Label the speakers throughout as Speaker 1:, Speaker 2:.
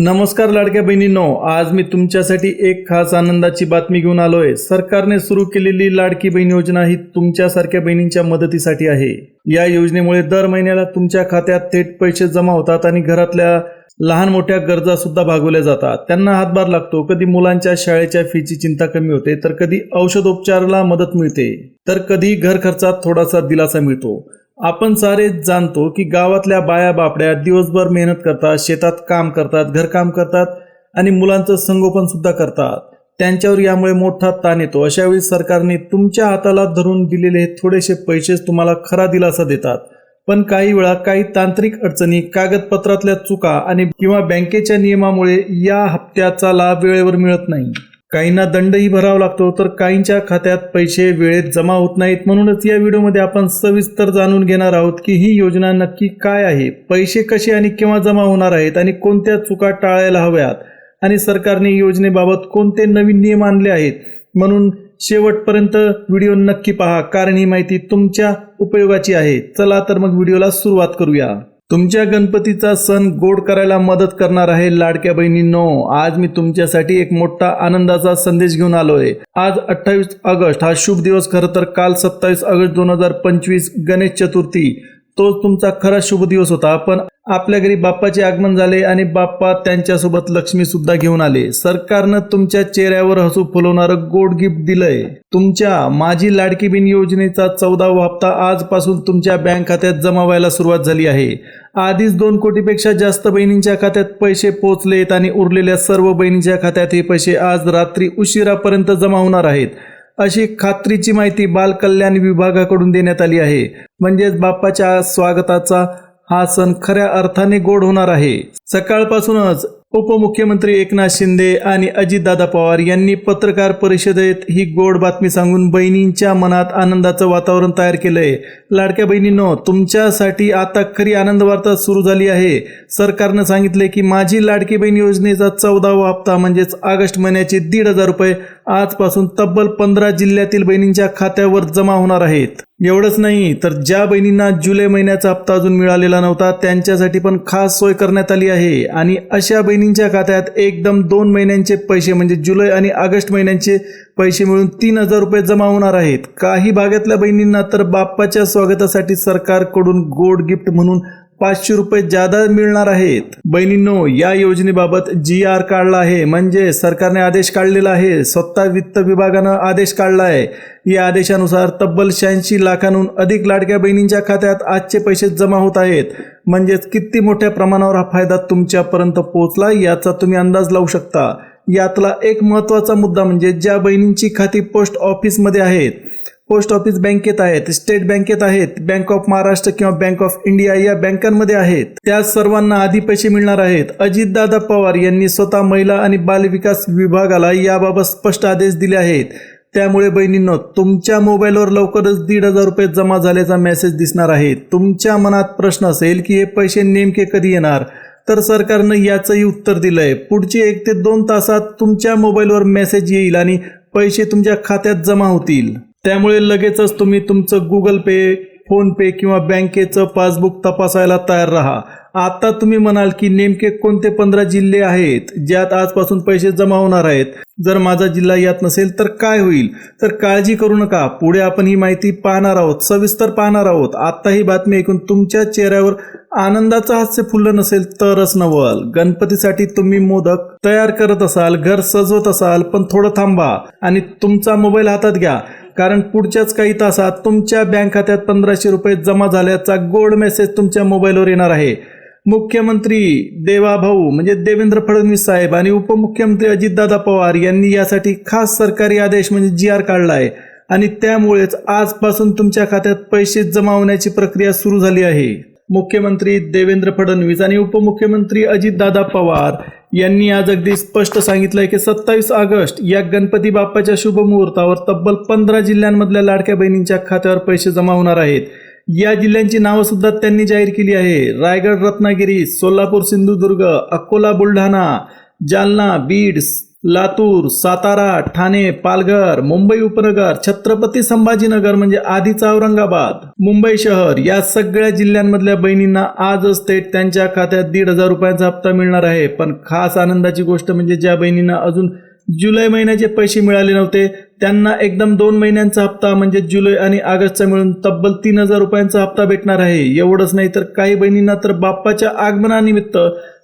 Speaker 1: नमस्कार लाडक्या बहिणींनो आज मी तुमच्यासाठी एक खास आनंदाची बातमी घेऊन आलोय. सरकारने सुरू केलेली लाडकी बहीण योजना ही तुमच्यासारख्या बहिणींच्या मदतीसाठी आहे. या योजनेमुळे दर महिन्याला तुमच्या खात्यात थेट पैसे जमा होतात आणि घरातल्या लहान मोठ्या गरजा सुद्धा भागवल्या जातात. त्यांना हातभार लागतो. कधी मुलांच्या शाळेच्या फीची चिंता कमी होते तर कधी औषधोपचाराला मदत मिळते तर कधी घर खर्चात थोडासा दिलासा मिळतो. आपण सारे जाणतो की गावातल्या बाया बापड्या दिवसभर मेहनत करतात शेतात काम करतात घरकाम करतात आणि मुलांचं संगोपन सुद्धा करतात. त्यांच्यावर यामुळे मोठा ताण येतो. अशा वेळी सरकारने तुमच्या हाताला धरून दिलेले हे थोडेसे पैसेच तुम्हाला खरा दिलासा देतात. पण काही वेळा काही तांत्रिक अडचणी कागदपत्रातल्या चुका आणि किंवा बँकेच्या नियमामुळे या हप्त्याचा लाभ वेळेवर मिळत नाही. काहींना दंडही भरावा लागतो तर काहींच्या खात्यात पैसे वेळेत जमा होत नाहीत. म्हणूनच या व्हिडिओमध्ये आपण सविस्तर जाणून घेणार आहोत की ही योजना नक्की काय आहे. पैसे कसे आणि केव्हा जमा होणार आहेत आणि कोणत्या चुका टाळायला हव्यात? आणि सरकारने योजनेबाबत कोणते नवीन नियम आणले आहेत? म्हणून शेवटपर्यंत व्हिडिओ नक्की पहा कारण ही माहिती तुमच्या उपयोगाची आहे. चला तर मग व्हिडिओला सुरुवात करूया. तुमच्या गणपतीचा सण गोड करायला मदत करणार आहे लाडक्या बहिणींनो. आज मी तुमच्यासाठी एक मोठा आनंदाचा संदेश घेऊन आलोय. आज अठ्ठावीस ऑगस्ट हा शुभ दिवस खरं तर काल सत्तावीस ऑगस्ट दोन हजार पंचवीस गणेश चतुर्थी. तोच तुमचा खरा शुभ दिवस होता. पण आपल्या घरी बाप्पाचे आगमन झाले आणि बाप्पा त्यांच्यासोबत लक्ष्मी सुद्धा घेऊन आले. सरकारनं तुमच्या चेहऱ्यावर हसू फुलवणारं गोड गिफ्ट दिलंय. तुमच्या माझी लाडकी बिन योजनेचा चौदावा हप्ता आजपासून तुमच्या बँक खात्यात जमा व्हायला सुरुवात झाली आहे. आधीच दोन कोटीपेक्षा जास्त बहिणींच्या खात्यात पैसे पोहोचलेत आणि उरलेल्या सर्व बहिणींच्या खात्यात हे पैसे आज रात्री उशिरापर्यंत जमा होणार आहेत. अशी खात्रीची माहिती बाल कल्याण विभागाकडून देण्यात आली आहे. म्हणजेच बाप्पाच्या स्वागताचा हा सण खऱ्या अर्थाने गोड होणार आहे. सकाळपासूनच उपमुख्यमंत्री एकनाथ शिंदे आणि अजितदादा पवार यांनी पत्रकार परिषदेत ही गोड बातमी सांगून बहिणींच्या मनात आनंदाचं वातावरण तयार केलंय. लाडक्या बहिणींनो तुमच्यासाठी आता खरी आनंद वार्ता सुरू झाली आहे. सरकारनं सांगितले की माझी लाडकी बहीण योजनेचा चौदावा हप्ता म्हणजेच ऑगस्ट महिन्याचे दीड हजार रुपये आजपासून तब्बल पंधरा जिल्ह्यातील बहिणींच्या खात्यावर जमा होणार आहेत. एवढंच नाही तर ज्या बहिणींना जुलै महिन्याचा हप्ता अजून मिळालेला नव्हता त्यांच्यासाठी पण खास सोय करण्यात आली आहे. आणि अशा बहिणींच्या खात्यात एकदम दोन महिन्यांचे पैसे म्हणजे जुलै आणि ऑगस्ट महिन्यांचे पैसे मिळून तीन हजार रुपये जमा होणार आहेत. काही भागातल्या बहिणींना तर बाप्पाच्या स्वागतासाठी सरकारकडून गोड गिफ्ट म्हणून पाचशे रुपये जादा मिळणार आहेत. बहिणींनो या योजनेबाबत जी आर काढला आहे म्हणजे सरकारने आदेश काढलेला आहे स्वतः वित्त विभागानं आदेश काढला आहे. या आदेशानुसार तब्बल शहाऐंशी लाखांहून अधिक लाडक्या बहिणींच्या खात्यात आजचे पैसे जमा होत आहेत. म्हणजेच किती मोठ्या प्रमाणावर हा फायदा तुमच्यापर्यंत पोहोचला याचा तुम्ही अंदाज लावू शकता. यातला एक महत्त्वाचा मुद्दा म्हणजे ज्या बहिणींची खाती पोस्ट ऑफिसमध्ये आहेत पोस्ट ऑफिस बँकेत आहेत स्टेट बँकेत आहेत बँक ऑफ महाराष्ट्र किंवा बँक ऑफ इंडिया या बँकांमध्ये आहेत. त्या सर्वांना आधी पैसे मिळणार आहेत. अजितदादा पवार यांनी स्वतः महिला आणि बालविकास विभागाला याबाबत स्पष्ट आदेश दिले आहेत. त्यामुळे बहिणींनो तुमच्या मोबाईलवर लवकरच दीड हजार रुपये जमा झाल्याचा मेसेज दिसणार आहे. तुमच्या मनात प्रश्न असेल की हे पैसे नेमके कधी येणार? तर सरकारनं याचंही उत्तर दिलं आहे पुढचे एक ते दोन तासात तुमच्या मोबाईलवर मेसेज येईल आणि पैसे तुमच्या खात्यात जमा होतील. त्यामुळे लगेचच तुम्ही तुमचं गुगल पे फोन पे किंवा बँकेचं पासबुक तपासायला तयार राहा. आता तुम्ही म्हणाल की नेमके कोणते पंधरा जिल्हे आहेत ज्यात आजपासून पैसे जमा होणार आहेत? जर माझा जिल्हा यात नसेल तर काय होईल? तर काळजी करू नका. पुढे आपण ही माहिती पाहणार आहोत सविस्तर पाहणार आहोत. आता ही बातमी ऐकून तुमच्या चेहऱ्यावर आनंदाचं हास्य फुललं नसेल तरच नवल. गणपतीसाठी तुम्ही मोदक तयार करत असाल घर सजवत असाल पण थोडं थांबा आणि तुमचा मोबाईल हातात घ्या. कारण पुढच्याच काही तासात तुमच्या बँक खात्यात पंधराशे रुपये जमा झाल्याचा गोड मेसेज तुमच्या मोबाईलवर येणार आहे. मुख्यमंत्री देवाभाऊ म्हणजे देवेंद्र फडणवीस साहेब आणि उपमुख्यमंत्री अजितदादा पवार यांनी यासाठी खास सरकारी आदेश म्हणजे जी आर काढला आहे आणि त्यामुळेच आजपासून तुमच्या खात्यात पैसे जमा होण्याची प्रक्रिया सुरू झाली आहे. मुख्यमंत्री देवेंद्र फडणवीस आणि उपमुख्यमंत्री अजितदादा पवार यांनी आज अगदी स्पष्ट सांगितलंय की सत्तावीस ऑगस्ट या गणपती बाप्पाच्या शुभमुहूर्तावर तब्बल पंधरा जिल्ह्यांमधल्या लाडक्या बहिणींच्या खात्यावर पैसे जमा होणार आहेत. या जिल्ह्यांची नावं सुद्धा त्यांनी जाहीर केली आहे. रायगड रत्नागिरी सोलापूर सिंधुदुर्ग अकोला बुलढाणा जालना बीड लातूर सातारा ठाणे पालघर मुंबई उपनगर छत्रपती संभाजीनगर म्हणजे आधीचा औरंगाबाद. मुंबई शहर या सगळ्या जिल्ह्यांमधल्या बहिणींना आजच थेट त्यांच्या खात्यात दीड हजार रुपयांचा हप्ता मिळणार आहे. पण खास आनंदाची गोष्ट म्हणजे ज्या बहिणींना अजून जुलै महिन्याचे पैसे मिळाले नव्हते त्यांना एकदम दोन महिन्यांचा हप्ता म्हणजे जुलै आणि ऑगस्टचा मिळून तब्बल तीन हजार रुपयांचा हप्ता भेटणार आहे. एवढंच नाही तर काही बहिणींना तर बाप्पाच्या आगमनानिमित्त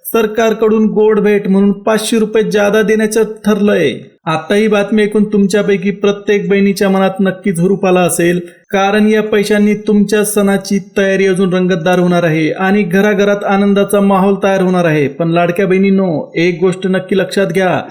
Speaker 1: सरकारकडून गोड भेट म्हणून पाचशे रुपये जादा देण्याचं ठरलंय. आता ही बातमी ऐकून तुमच्यापैकी प्रत्येक बहिणीच्या मनात नक्कीच हुरूप आला असेल. कारण या पैशांनी तुमच्या सणाची तयारी अजून रंगतदार होणार आहे आणि घराघरात आनंदाचा माहोल तयार होणार आहे. पण लाडक्या बहिणींनो एक गोष्ट नक्की लक्षात घ्या.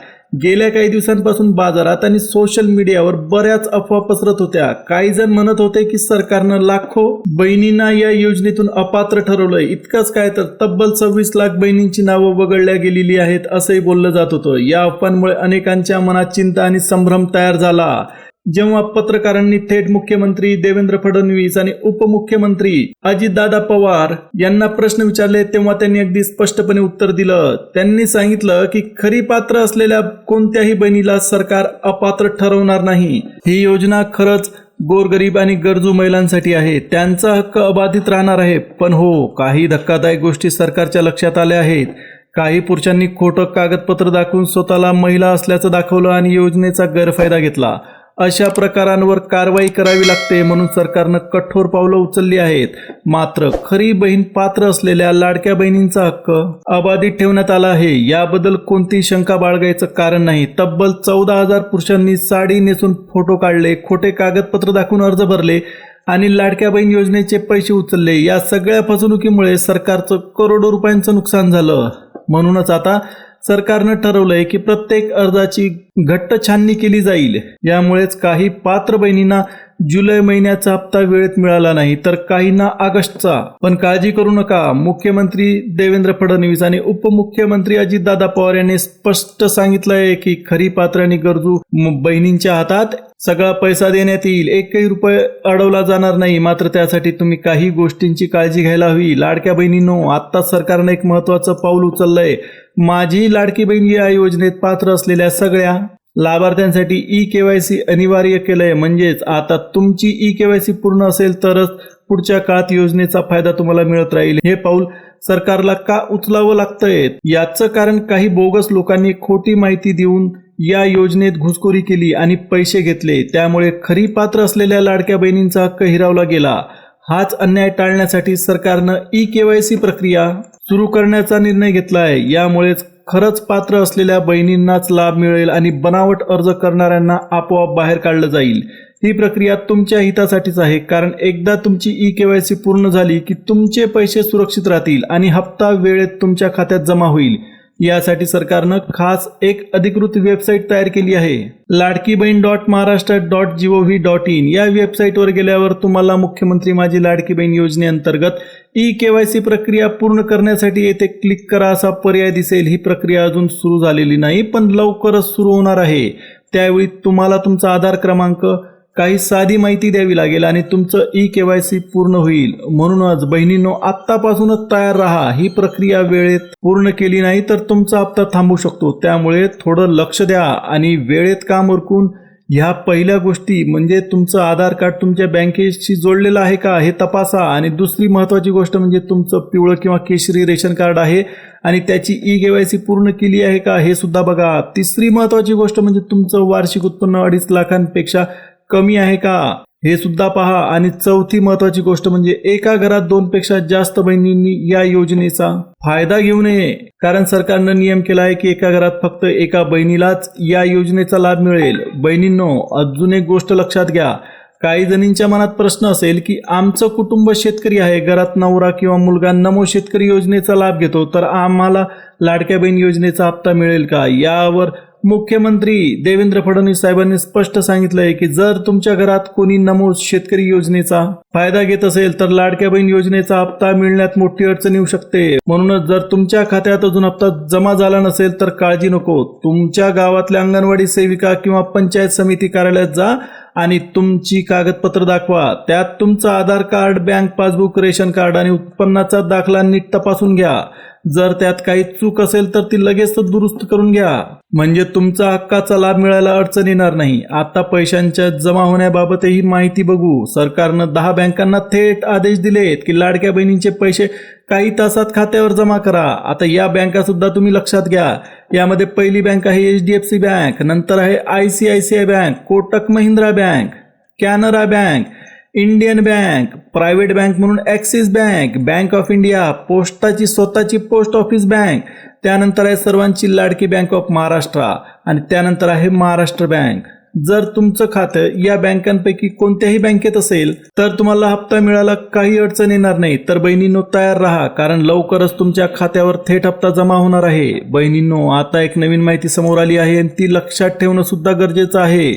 Speaker 1: गेल्या काही दिवसांपासून बाजारात आणि सोशल मीडियावर बऱ्याच अफवा पसरत होत्या. काही जण म्हणत होते की सरकारनं लाखो बहिणींना या योजनेतून अपात्र ठरवलंय. इतकंच काय तर तब्बल सव्वीस लाख बहिणींची नावं वगळल्या गेलेली आहेत असंही बोललं जात होतं. या अफवांमुळे अनेकांच्या मनात चिंता आणि संभ्रम तयार झाला. जेव्हा पत्रकारांनी थेट मुख्यमंत्री देवेंद्र फडणवीस आणि उपमुख्यमंत्री अजितदादा पवार यांना प्रश्न विचारले तेव्हा त्यांनी अगदी स्पष्टपणे उत्तर दिलं. त्यांनी सांगितलं की खरी पात्र असलेल्या कोणत्याही बहिणीला सरकार अपात्र ठरवणार नाही. ही योजना खरंच गोरगरीब आणि गरजू महिलांसाठी आहे. त्यांचा हक्क अबाधित राहणार आहे. पण हो काही धक्कादायक गोष्टी सरकारच्या लक्षात आल्या आहेत. काही पुरुषांनी खोटं कागदपत्र दाखवून स्वतःला महिला असल्याचं दाखवलं आणि योजनेचा गैरफायदा घेतला. अशा प्रकारांवर कारवाई करावी लागते म्हणून सरकारनं कठोर पावलं उचलली आहेत. मात्र खरी बहीण पात्र असलेल्या लाडक्या बहिणींचा हक्क अबाधित ठेवण्यात आला आहे. याबद्दल कोणतीही शंका बाळगायचं कारण नाही. तब्बल चौदा हजार पुरुषांनी साडी नेसून फोटो काढले खोटे कागदपत्र दाखवून अर्ज भरले आणि लाडक्या बहीण योजनेचे पैसे उचलले. या सगळ्या फसवणुकीमुळे सरकारचं करोडो रुपयांचं नुकसान झालं. म्हणूनच आता सरकारनं ठरवलंय की प्रत्येक अर्जाची घट्ट छाननी केली जाईल. यामुळेच काही पात्र बहिणींना जुलै महिन्याचा हप्ता वेळेत मिळाला नाही तर काहींना ऑगस्टचा. पण काळजी करू नका मुख्यमंत्री देवेंद्र फडणवीस आणि उपमुख्यमंत्री अजितदादा पवार यांनी स्पष्ट सांगितलंय की खरी पात्र आणि गरजू बहिणींच्या हातात सगळा पैसा देण्यात येईल. एकही रुपये अडवला जाणार नाही मात्र त्यासाठी तुम्ही काही गोष्टींची काळजी घ्यायला हवी. लाडक्या बहिणींनो आत्ताच सरकारनं एक महत्वाचं पाऊल उचललंय. माझी लाडकी बहीण या योजनेत पात्र असलेल्या सगळ्या लाभार्थ्यांसाठी ई केवायसी अनिवार्य केलंय. म्हणजेच आता तुमची ई केवायसी पूर्ण असेल तरच पुढच्या काळात योजनेचा फायदा तुम्हाला मिळत राहील. हे पाऊल सरकारला का उचलावं लागतंय? याचं कारण काही बोगस लोकांनी खोटी माहिती देऊन या योजनेत घुसखोरी केली आणि पैसे घेतले. त्यामुळे खरी पात्र असलेल्या लाडक्या बहिणींचा हक्क हिरावला गेला. हाच अन्याय टाळण्यासाठी सरकारनं ई केवायसी प्रक्रिया सुरू करण्याचा निर्णय घेतला आहे यामुळेच खरंच पात्र असलेल्या बहिणींनाच लाभ मिळेल आणि बनावट अर्ज करणाऱ्यांना आपोआप बाहेर काढलं जाईल. ही प्रक्रिया तुमच्या हितासाठीच आहे कारण एकदा तुमची ई केवायसी पूर्ण झाली की तुमचे पैसे सुरक्षित राहतील आणि हप्ता वेळेत तुमच्या खात्यात जमा होईल. यासाठी सरकारनं खास एक अधिकृत वेबसाईट तयार केली आहे. Ladki Bahin dot Maharashtra dot G O V dot in या वेबसाईटवर गेल्यावर तुम्हाला मुख्यमंत्री माझी लाडकी बहीण योजनेअंतर्गत ई केवायसी प्रक्रिया पूर्ण करण्यासाठी येथे क्लिक करा असा पर्याय दिसेल. ही प्रक्रिया अजून सुरू झालेली नाही पण लवकरच सुरू होणार आहे. त्यावेळी तुम्हाला तुमचा आधार क्रमांक काही साधी माहिती द्यावी लागेल आणि तुमचं ई के वाय सी पूर्ण होईल. म्हणूनच बहिणींनो आत्तापासूनच तयार राहा. ही प्रक्रिया वेळेत पूर्ण केली नाही तर तुमचा हप्ता थांबू शकतो. त्यामुळे थोडं लक्ष द्या आणि वेळेत काम उरकून ह्या पहिल्या गोष्टी म्हणजे तुमचं आधार कार्ड तुमच्या बँकेशी जोडलेलं आहे का हे तपासा. आणि दुसरी महत्त्वाची गोष्ट म्हणजे तुमचं पिवळं किंवा केशरी रेशन कार्ड आहे आणि त्याची ई के वाय सी पूर्ण केली आहे का हे सुद्धा बघा. तिसरी महत्त्वाची गोष्ट म्हणजे तुमचं वार्षिक उत्पन्न अडीच लाखांपेक्षा कमी आहे का? हे सुद्धा पहा. आणि चौथी महत्वाची गोष्ट म्हणजे एका घरात दोन पेक्षा जास्त बहिणींनी या योजनेचा फायदा घेऊ नये. कारण सरकारनं नियम केला आहे की एका घरात फक्त एका बहिणीलाच या योजनेचा लाभ मिळेल. बहिणींनो अजून एक गोष्ट लक्षात घ्या. काही जणींच्या मनात प्रश्न असेल की आमचं कुटुंब शेतकरी आहे. घरात नवरा किंवा मुलगा नमो शेतकरी योजनेचा लाभ घेतो. तर आम्हाला लाडक्या बहीण योजनेचा हप्ता मिळेल का? यावर मुख्यमंत्री देवेंद्र फडणवीस साहेबांनी स्पष्ट सांगितलंय की जर तुमच्या घरात कोणी नमो शेतकरी योजनेचा फायदा घेत असेल तर लाडक्या बहीण योजनेचा हप्ता मिळण्यात मोठी अडचण येऊ शकते. म्हणूनच जर तुमच्या खात्यात अजून हप्ता जमा झाला नसेल तर काळजी नको. तुमच्या गावातल्या अंगणवाडी सेविका किंवा पंचायत समिती कार्यालयात जा आणि तुमची कागदपत्र दाखवा. त्यात तुमचं Aadhaar card bank passbook ration card आणि उत्पन्नाचा दाखला नीट तपासून घ्या. जर त्यात काही चूक असेल तर ती लगेच दुरुस्त करून घ्या. म्हणजे तुमचा हक्काचा लाभ मिळायला अडचण येणार नाही. आता पैशांच्या जमा होण्याबाबतही माहिती बघू. सरकारनं दहा बँकांना थेट आदेश दिलेत की लाडक्या बहिणींचे पैसे काही तासात खात्यावर जमा करा. आता या बँका सुद्धा तुम्ही लक्षात घ्या. यामध्ये पहिली बँक आहे H D F C bank नंतर आहे I C I C I bank Kotak Mahindra bank Canara bank Indian bank private bank म्हणून Axis bank bank of India पोस्टाची स्वतःची पोस्ट ऑफिस बँक त्यानंतर आहे सर्वांची लाडकी बँक ऑफ महाराष्ट्र आणि त्यानंतर आहे महाराष्ट्र बँक. जर तुमचं खातं या बँकांपैकी कोणत्याही बँकेत असेल तर तुम्हाला हप्ता मिळायला काही अडचण येणार नाही. तर बहिणींनो तयार राहा कारण लवकरच तुमच्या खात्यावर थेट हप्ता जमा होणार आहे. बहिणींनो आता एक नवीन माहिती समोर आली आहे आणि ती लक्षात ठेवणं सुद्धा गरजेचं आहे.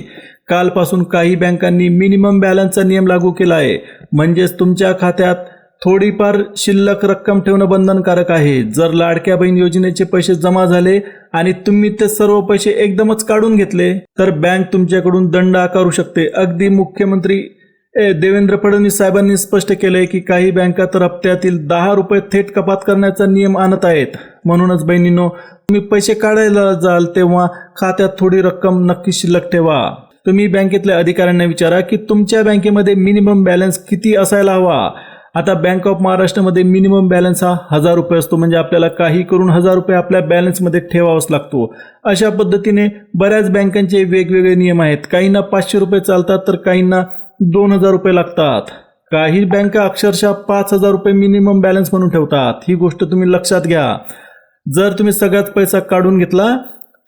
Speaker 1: कालपासून काही बँकांनी मिनिमम बॅलन्सचा नियम लागू केला आहे. म्हणजेच तुमच्या खात्यात थोडीफार शिल्लक रक्कम ठेवणं बंधनकारक आहे. जर लाडक्या बहीण योजनेचे पैसे जमा झाले आणि तुम्ही ते सर्व पैसे एकदमच काढून घेतले तर बँक तुमच्याकडून दंड आकारू शकते. अगदी मुख्यमंत्री ए, देवेंद्र फडणवीस साहेबांनी स्पष्ट केलंय की काही बँका तर हप्त्यातील दहा रुपये थेट कपात करण्याचा नियम आणत आहेत. म्हणूनच बहिणींनो तुम्ही पैसे काढायला जाल तेव्हा खात्यात थोडी रक्कम नक्की शिल्लक ठेवा. तुम्ही बँकेतल्या अधिकाऱ्यांना विचारा की तुमच्या बँकेमध्ये मिनिमम बॅलन्स किती असायला हवा? आता बँक ऑफ महाराष्ट्रामध्ये मिनिमम बॅलन्स हा हजार रुपये असतो. म्हणजे आपल्याला काही करून हजार रुपये आपल्या बॅलन्समध्ये ठेवावाच लागतो. अशा पद्धतीने बऱ्याच बँकांचे वेगवेगळे नियम आहेत. काहींना पाचशे रुपये चालतात तर काहींना दोन हजार रुपये लागतात. काही बँका अक्षरशः पाच हजार रुपये मिनिमम बॅलन्स म्हणून ठेवतात. ही गोष्ट तुम्ही लक्षात घ्या. जर तुम्ही सगळ्यात पैसा काढून घेतला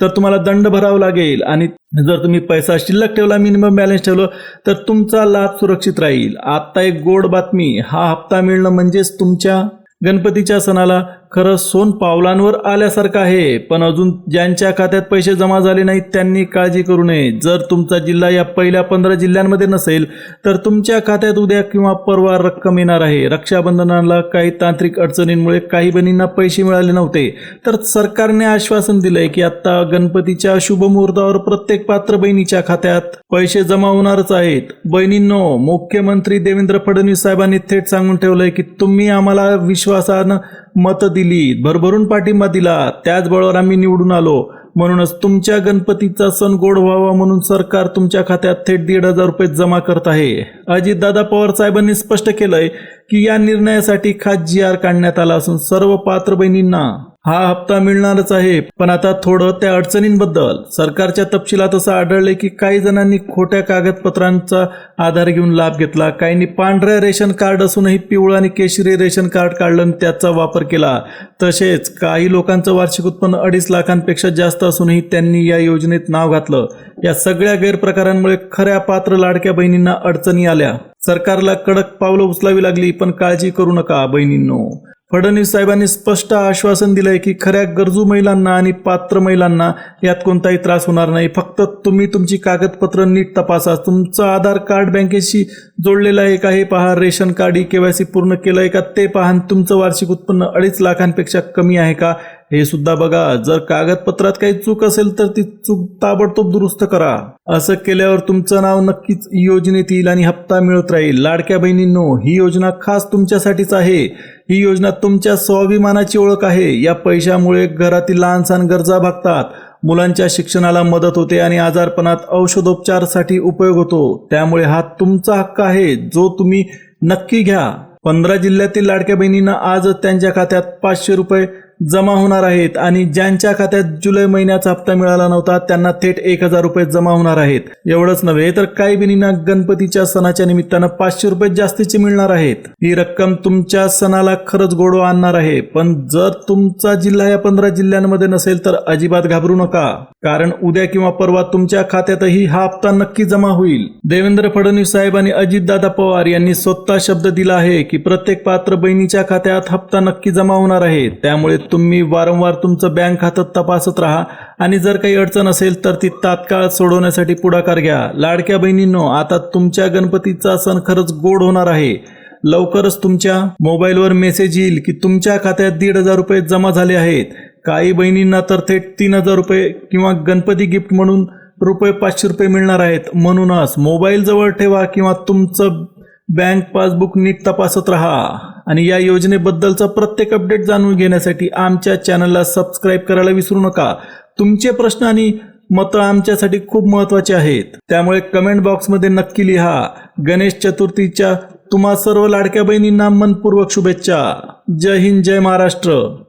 Speaker 1: तर तुम्हाला दंड भरावा लागेल. आणि जर तुम्ही पैसा शिल्लक ठेवला मिनिमम बॅलन्स ठेवलं तर तुमचा लाभ सुरक्षित राहील. आत्ता एक गोड बातमी हा हप्ता मिळणं म्हणजेच तुमच्या गणपतीच्या सणाला खरं सोन पावलांवर आल्यासारखं आहे. पण अजून ज्यांच्या खात्यात पैसे जमा झाले नाहीत त्यांनी काळजी करू नये. जर तुमचा जिल्हा या पहिल्या पंधरा जिल्ह्यांमध्ये नसेल तर तुमच्या खात्यात उद्या किंवा परवा रक्कम येणार आहे. रक्षाबंधनाला काही तांत्रिक अडचणींमुळे काही बहिणींना पैसे मिळाले नव्हते. तर सरकारने आश्वासन दिलंय की आता गणपतीच्या शुभ मुहूर्तावर प्रत्येक पात्र बहिणीच्या खात्यात पैसे जमा होणारच आहेत. बहिणींनो मुख्यमंत्री देवेंद्र फडणवीस साहेबांनी थेट सांगून ठेवलंय की तुम्ही आम्हाला विश्वासानं मतं दिली भरभरून पाठिंबा दिला. त्याचबरोबर आम्ही निवडून आलो. म्हणूनच तुमच्या गणपतीचा सण गोड व्हावा म्हणून सरकार तुमच्या खात्यात थेट दीड हजार रुपये जमा करत आहे. अजितदादा पवार साहेबांनी स्पष्ट केलंय की या निर्णयासाठी खास जी आर काढण्यात आला असून सर्व पात्र बहिणींना हा हप्ता मिळणारच आहे. पण आता थोडं त्या अडचणींबद्दल सरकारच्या तपशिलात असं आढळले की काही जणांनी खोट्या कागदपत्रांचा आधार घेऊन लाभ घेतला. काहींनी पांढऱ्या रेशन कार्ड असूनही पिवळं आणि केशरी रेशन कार्ड काढलं आणि त्याचा वापर केला. तसेच काही लोकांचं वार्षिक उत्पन्न अडीच लाखांपेक्षा जास्त असूनही त्यांनी या योजनेत नाव घातलं. या सगळ्या गैरप्रकारांमुळे खऱ्या पात्र लाडक्या बहिणींना अडचणी आल्या. सरकारला कडक पावलं उचलावी लागली पण काळजी करू नका बहिणींनो. फडणवीस साहेबांनी स्पष्ट आश्वासन दिलंय की खऱ्या गरजू महिलांना आणि पात्र महिलांना यात कोणताही त्रास होणार नाही. फक्त तुम्ही तुमची कागदपत्र नीट तपासा. तुमचं आधार कार्ड बँकेशी जोडलेलं आहे का हे पहा. रेशन कार्ड ई केवायसी पूर्ण केलंय का ते पहा. तुमचं वार्षिक उत्पन्न अडीच लाखांपेक्षा कमी आहे का हे सुद्धा बघा. जर कागदपत्रात काही चूक असेल तर ती चूक ताबडतोब दुरुस्त करा. असं केल्यावर तुमचं नाव नक्कीच योजनेत येईल आणि हप्ता मिळत राहील. लाडक्या बहिणींनो ही योजना खास तुमच्यासाठीच आहे. ही योजना तुमच्या स्वाभिमानाची ओळख आहे. या पैशामुळे घरातील लहान सहान गरजा भागतात. मुलांच्या शिक्षणाला मदत होते आणि आजारपणात औषधोपचारासाठी उपयोग होतो. त्यामुळे हा तुमचा हक्क आहे जो तुम्ही नक्की घ्या. पंधरा जिल्ह्यातील लाडक्या बहिणींना आजच त्यांच्या खात्यात पाचशे रुपये जमा होणार आहेत आणि ज्यांच्या खात्यात जुलै महिन्याचा हप्ता मिळाला नव्हता त्यांना थेट एक हजार रुपये जमा होणार आहेत. एवढंच नव्हे तर काही बिनींना गणपतीच्या सणाच्या निमित्तानं पाचशे रुपये जास्तीचे मिळणार आहेत. ही रक्कम तुमच्या सणाला खरंच गोडवा आणणार आहे पण जर तुमचा जिल्हा या पंधरा जिल्ह्यांमध्ये नसेल तर अजिबात घाबरू नका. कारण उद्या किंवा परवा तुमच्या खात्यातही हा हप्ता नक्की जमा होईल. देवेंद्र फडणवीस साहेब आणि अजितदादा पवार यांनी स्वतः शब्द दिला आहे की प्रत्येक पात्र बहिणीच्या खात्यात हप्ता नक्की जमा होणार आहे. त्यामुळे तुम्ही वारंवार तुमचं बँक खातं तपासत राहा. आणि जर काही अडचण असेल तर ती तात्काळ सोडवण्यासाठी पुढाकार घ्या. लाडक्या बहिणींनो आता तुमच्या गणपतीचा सण खरंच गोड होणार आहे. लवकरच तुमच्या मोबाईलवर मेसेज येईल की तुमच्या खात्यात दीड हजार रुपये जमा झाले आहेत. काही बहिणींना तर थेट तीन हजार रुपये किंवा गणपती गिफ्ट म्हणून रुपये पाचशे रुपये मिळणार आहेत. म्हणूनच मोबाईल जवळ ठेवा किंवा तुमचं बँक पासबुक नीट तपासत राहा आणि या योजनेबद्दलचा प्रत्येक अपडेट जाणून घेण्यासाठी आमच्या चॅनलला सबस्क्राईब करायला विसरू नका. तुमचे प्रश्न आणि मतं आमच्यासाठी खूप महत्त्वाचे आहेत. त्यामुळे कमेंट बॉक्समध्ये नक्की लिहा. गणेश चतुर्थीच्या तुम्हा सर्व लाडक्या बहिणींना मनपूर्वक शुभेच्छा. जय हिंद जय महाराष्ट्र.